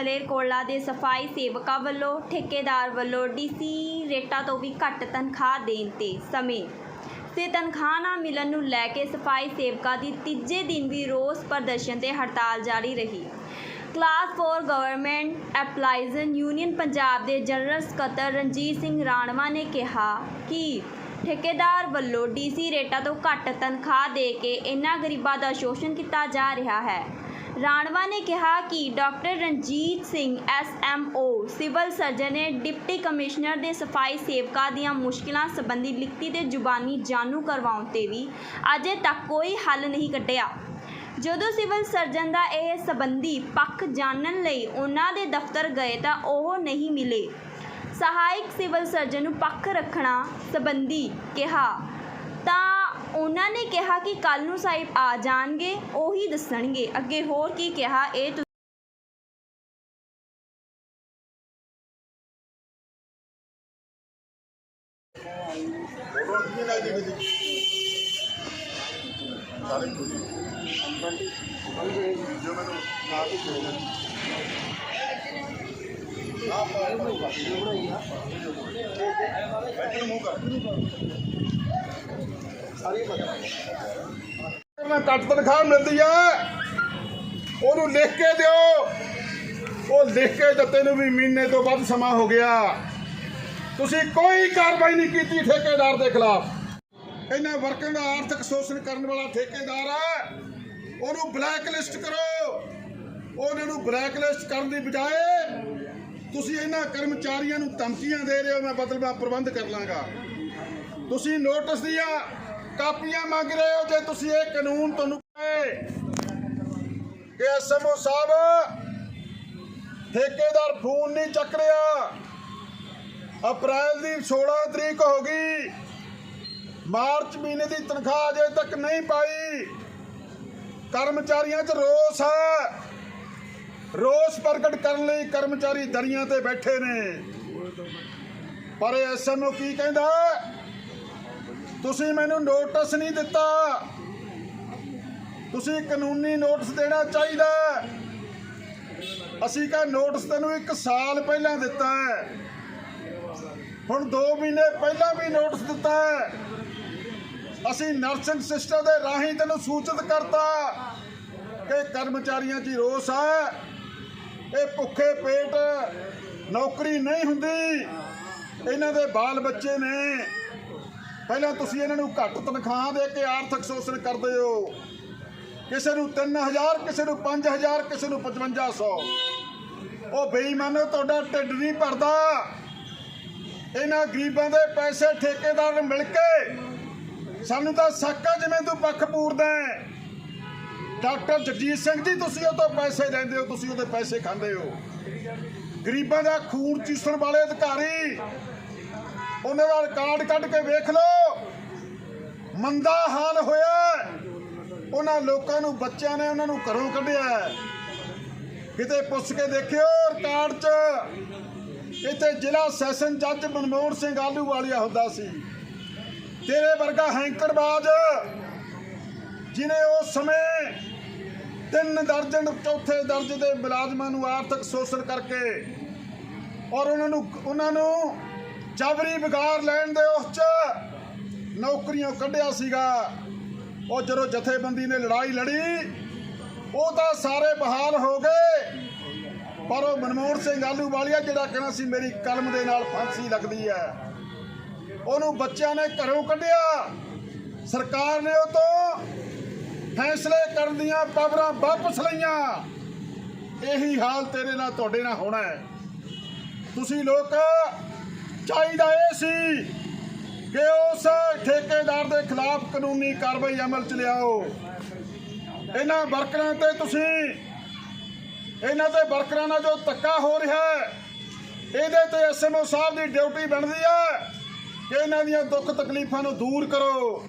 ਮਲੇਰਕੋਟਲਾ ਦੇ ਸਫ਼ਾਈ ਸੇਵਕਾਂ ਵੱਲੋਂ, ਠੇਕੇਦਾਰ ਵੱਲੋਂ ਡੀਸੀ ਰੇਟਾਂ ਤੋਂ ਵੀ ਘੱਟ ਤਨਖਾਹ ਦੇਣ ਤੇ ਸਮੇਂ। ਤੇ ਤਨਖਾਹ ਨਾ ਮਿਲਣ ਨੂੰ ਲੈ ਕੇ ਸਫ਼ਾਈ ਸੇਵਕਾਂ ਦੀ ਤੀਜੇ ਦਿਨ ਵੀ ਰੋਸ ਪ੍ਰਦਰਸ਼ਨ ਤੇ ਹੜਤਾਲ ਜਾਰੀ ਰਹੀ। Class 4 government employees union Punjab ਦੇ ਜਨਰਲ ਸਕੱਤਰ ਰਣਜੀਤ ਸਿੰਘ ਰਾਣਵਾ ਨੇ ਕਿਹਾ ਕਿ ਠੇਕੇਦਾਰ ਵੱਲੋਂ ਡੀਸੀ ਰੇਟਾਂ ਤੋਂ ਘੱਟ ਤਨਖਾਹ ਦੇ ਕੇ ਇਨ੍ਹਾਂ ਗਰੀਬਾਂ ਦਾ ਸ਼ੋਸ਼ਣ ਕੀਤਾ ਜਾ ਰਿਹਾ ਹੈ। ਰਾਣਵਾ ਨੇ ਕਿਹਾ ਕਿ doctor Ranjit Singh SMO civil surgeon ਨੇ ਡਿਪਟੀ ਕਮਿਸ਼ਨਰ ਦੇ ਸਫ਼ਾਈ ਸੇਵਕਾਂ ਦੀਆਂ ਮੁਸ਼ਕਿਲਾਂ ਸੰਬੰਧੀ ਲਿਖਤੀ ਤੇ ਜ਼ੁਬਾਨੀ ਜਾਣੂ ਕਰਵਾਉਣ ਤੇ ਵੀ ਅਜੇ ਤੱਕ ਕੋਈ ਹੱਲ ਨਹੀਂ ਕੱਢਿਆ। ਜਦੋਂ ਸਿਵਲ ਸਰਜਨ ਦਾ ਇਹ ਸੰਬੰਧੀ ਪੱਖ ਜਾਣਨ ਲਈ ਉਹਨਾਂ ਦੇ ਦਫ਼ਤਰ ਗਏ ਤਾਂ ਉਹ ਨਹੀਂ ਮਿਲੇ। ਸਹਾਇਕ ਸਿਵਲ ਸਰਜਨ ਨੂੰ ਪੱਖ ਰੱਖਣਾ ਸੰਬੰਧੀ ਕਿਹਾ, ਤਾਂ ਉਹਨਾਂ ਨੇ ਕਿਹਾ ਕਿ ਕੱਲ ਨੂੰ ਸਾਹਿਬ ਆ ਜਾਣਗੇ, ਉਹੀ ਦੱਸਣਗੇ। ਅੱਗੇ ਹੋਰ ਕੀ ਕਿਹਾ, ਇਹ ਤੁ- ਫੋਟੋ ਕਿੰਨੀ ਲੱਗਦੀ ਸੀ ਕੁਝ ਜੋ ਮੈਨੂੰ ਨਾ ਵੀ ਚਾਹੀਦਾ ਆਪ ਬਣਾਈ ਆ ਬੈਠਣ ਮੂੰਹ ਕਰ। ਸਾਰੀ ਪਤਾ ਤਨਖਾਹ ਮਿਲਦੀ ਆ। ਉਹਨੂੰ ਲਿਖ ਕੇ ਦਿਓ। ਉਹ ਲਿਖ ਕੇ ਦਿੱਤੇ ਨੂੰ ਵੀ ਮਹੀਨੇ ਤੋਂ ਵੱਧ ਸਮਾਂ ਹੋ ਗਿਆ। ਤੁਸੀਂ ਕੋਈ ਕਾਰਵਾਈ ਨਹੀਂ ਕੀਤੀ ਠੇਕੇਦਾਰ ਦੇ ਖਿਲਾਫ। ਇਹਨਾਂ ਵਰਕਰਾਂ ਦਾ ਆਰਥਿਕ ਸ਼ੋਸ਼ਣ ਕਰਨ ਵਾਲਾ ਠੇਕੇਦਾਰ ਹੈ ਉਹਨੂੰ ਬਲੈਕ ਲਿਸਟ ਕਰੋ। ਉਹਨਾਂ ਨੂੰ ਬਲੈਕ ਲਿਸਟ ਕਰਨ ਦੀ ਬਜਾਏ ਤੁਸੀਂ ਇਹਨਾਂ ਕਰਮਚਾਰੀਆਂ ਨੂੰ ਧਮਕੀਆਂ ਦੇ ਰਹੇ ਹੋ। ਮੈਂ ਬਦਲਵਾ ਪ੍ਰਬੰਧ ਕਰ ਲਾਂਗਾ। ਤੁਸੀਂ ਨੋਟਿਸ ਦੀਆਂ। ਕਾਪੀਆਂ ਮੰਗ ਰਹੇ ਹੋ ਜੇ ਤੁਸੀਂ ਇਹ ਕਾਨੂੰਨ ਤੁਹਾਨੂੰ ਕਹੇ ਕਿ ਐਸਐਮਓ ਸਾਹਿਬ, ਠੇਕੇਦਾਰ ਫੋਨ ਨਹੀਂ ਚੱਕ ਰਿਹਾ। ਅਪ੍ਰੈਲ ਦੀ 16 ਤਰੀਕ ਹੋ ਗਈ। ਮਾਰਚ ਮਹੀਨੇ ਦੀ ਤਨਖਾਹ ਅਜੇ ਤੱਕ ਨਹੀਂ ਪਾਈ। ਕਰਮਚਾਰੀਆਂ 'ਚ ਰੋਸ ਹੈ। ਰੋਸ ਪ੍ਰਗਟ ਕਰਨ ਲਈ ਕਰਮਚਾਰੀ ਦਰੀਆਂ ਤੇ ਬੈਠੇ ਨੇ। ਪਰ ਐਸਐਮਓ ਕੀ ਕਹਿੰਦਾ? ਤੁਸੀਂ ਮੈਨੂੰ ਨੋਟਿਸ ਨਹੀਂ ਦਿੱਤਾ। ਤੁਸੀਂ ਕਾਨੂੰਨੀ ਨੋਟਿਸ ਦੇਣਾ ਚਾਹੀਦਾ ਅਸੀਂ ਕਾ ਨੋਟਿਸ ਤੈਨੂੰ 1 ਸਾਲ ਪਹਿਲਾਂ ਦਿੱਤਾ ਹੈ। ਹੁਣ 2 ਮਹੀਨੇ ਪਹਿਲਾਂ ਵੀ ਨੋਟਿਸ ਦਿੱਤਾ ਹੈ। ਅਸੀਂ ਨਰਸਿੰਗ ਸਿਸਟਰ ਦੇ ਰਾਹੀਂ ਤੈਨੂੰ ਸੂਚਿਤ ਕਰਤਾ ਕਿ ਕਰਮਚਾਰੀਆਂ 'ਚ ਹੀ ਰੋਸ ਹੈ। ਇਹ ਭੁੱਖੇ ਪੇਟ ਨੌਕਰੀ ਨਹੀਂ ਹੁੰਦੀ। ਇਹਨਾਂ ਦੇ ਬਾਲ ਬੱਚੇ ਨੇ। ਪਹਿਲਾਂ ਤੁਸੀਂ ਇਹਨਾਂ ਨੂੰ ਘੱਟ ਤਨਖਾਹ ਦੇ ਕੇ ਆਰਥਿਕ ਸ਼ੋਸ਼ਣ ਕਰਦੇ ਹੋ। ਕਿਸੇ ਨੂੰ 3000 ਕਿਸੇ ਨੂੰ 5000 ਕਿਸੇ ਨੂੰ 5500 ਉਹ ਬੇਈਮਾਨੋ ਤੁਹਾਡਾ ਢਿੱਡ ਨਹੀਂ ਭਰਦਾ। ਇਹਨਾਂ ਗਰੀਬਾਂ ਦੇ ਪੈਸੇ ਠੇਕੇਦਾਰ ਮਿਲ ਕੇ ਸਾਨੂੰ ਤਾਂ ਸਾਕਾ ਜਿਵੇਂ ਤੂੰ ਪੱਖ ਪੂਰਦਾ ਡਾਕਟਰ ਜਗਜੀਤ ਸਿੰਘ ਜੀ, ਤੁਸੀਂ ਉਹ ਤੋਂ ਪੈਸੇ ਲੈਂਦੇ ਹੋ, ਤੁਸੀਂ ਉਹਦੇ ਪੈਸੇ ਖਾਂਦੇ ਹੋ। ਗਰੀਬਾਂ ਦਾ ਖੂਨ ਚੂਸਣ ਵਾਲੇ ਅਧਿਕਾਰੀ, ਉਹਨਾਂ ਦਾ ਰਿਕਾਰਡ ਕੱਢ ਕੇ ਵੇਖ ਲਓ। ਮੰਦਾ ਹਾਲ ਹੋਇਆ ਉਹਨਾਂ ਲੋਕਾਂ ਨੂੰ, ਬੱਚਿਆਂ ਨੇ ਉਹਨਾਂ ਨੂੰ ਘਰੋਂ ਕੱਢਿਆ ਕਿਤੇ ਪੁੱਛ ਕੇ ਦੇਖਿਓ ਰਿਕਾਰਡ 'ਚ, ਇੱਥੇ ਜ਼ਿਲ੍ਹਾ ਸੈਸ਼ਨ ਜੱਜ ਮਨਮੋਹਨ ਸਿੰਘ ਆਲੂ ਵਾਲੀਆ ਹੁੰਦਾ ਸੀ। ਤੇਰੇ ਵਰਗਾ ਹੈਂਕਰਬਾਜ਼ ਜਿਨੇ ਉਸ ਸਮੇਂ ਤਿੰਨ ਦਰਜਨ ਚੌਥੇ ਦਰਜ ਦੇ ਮੁਲਾਜ਼ਮਾਂ ਨੂੰ ਆਰਥਿਕ ਸ਼ੋਸ਼ਣ ਕਰਕੇ ਔਰ ਉਹਨਾਂ ਨੂੰ ਉਹਨਾਂ ਨੂੰ ਜਬਰੀ ਵਿਗਾਰ ਲੈਣ ਦੇ ਉਸ 'ਚ ਨੌਕਰੀਆਂ ਕੱਢਿਆ ਸੀਗਾ। ਉਹ ਜਦੋਂ ਜਥੇਬੰਦੀ ਨੇ ਲੜਾਈ ਲੜੀ, ਉਹ ਤਾਂ ਸਾਰੇ ਬਹਾਲ ਹੋ ਗਏ। ਪਰ ਉਹ ਮਨਮੋਹਨ ਸਿੰਘ ਆਲੂ ਵਾਲੀਆ ਜਿਹੜਾ ਕਹਿਣਾ ਸੀ, ਮੇਰੀ ਕਲਮ ਦੇ ਨਾਲ ਫਾਂਸੀ ਲੱਗਦੀ ਹੈ। ਉਹਨੂੰ ਬੱਚਿਆਂ ਨੇ ਘਰੋਂ ਕੱਢਿਆ। ਸਰਕਾਰ ਨੇ ਉਹ ਤੋਂ ਫੈਸਲੇ ਕਰਨ ਦੀਆਂ ਪਾਵਰਾਂ ਵਾਪਸ ਲਈਆਂ। ਇਹੀ ਹਾਲ ਤੇਰੇ ਨਾਲ, ਤੁਹਾਡੇ ਨਾਲ ਹੋਣਾ ਹੈ। ਤੁਸੀਂ ਲੋਕ, ਚਾਹੀਦਾ ਇਹ ਸੀ ਠੇਕੇਦਾਰ ਦੇ ਖਿਲਾਫ ਕਾਨੂੰਨੀ ਕਾਰਵਾਈ ਅਮਲ ਚ ਲਿਆਓ। ਇਹਨਾਂ ਵਰਕਰਾਂ ਤੇ ਤੁਸੀਂ, ਇਹਨਾਂ ਦੇ ਵਰਕਰਾਂ ਨਾਲ ਜੋ ਧੱਕਾ ਹੋ ਰਿਹਾ ਹੈ, ਇਹਦੇ ਤੇ ਐਸਐਮਓ ਸਾਹਿਬ ਦੀ ਡਿਊਟੀ ਬਣਦੀ ਹੈ ਕਿ ਇਹਨਾਂ ਦੀਆਂ ਦੁੱਖ ਤਕਲੀਫਾਂ ਨੂੰ ਦੂਰ ਕਰੋ।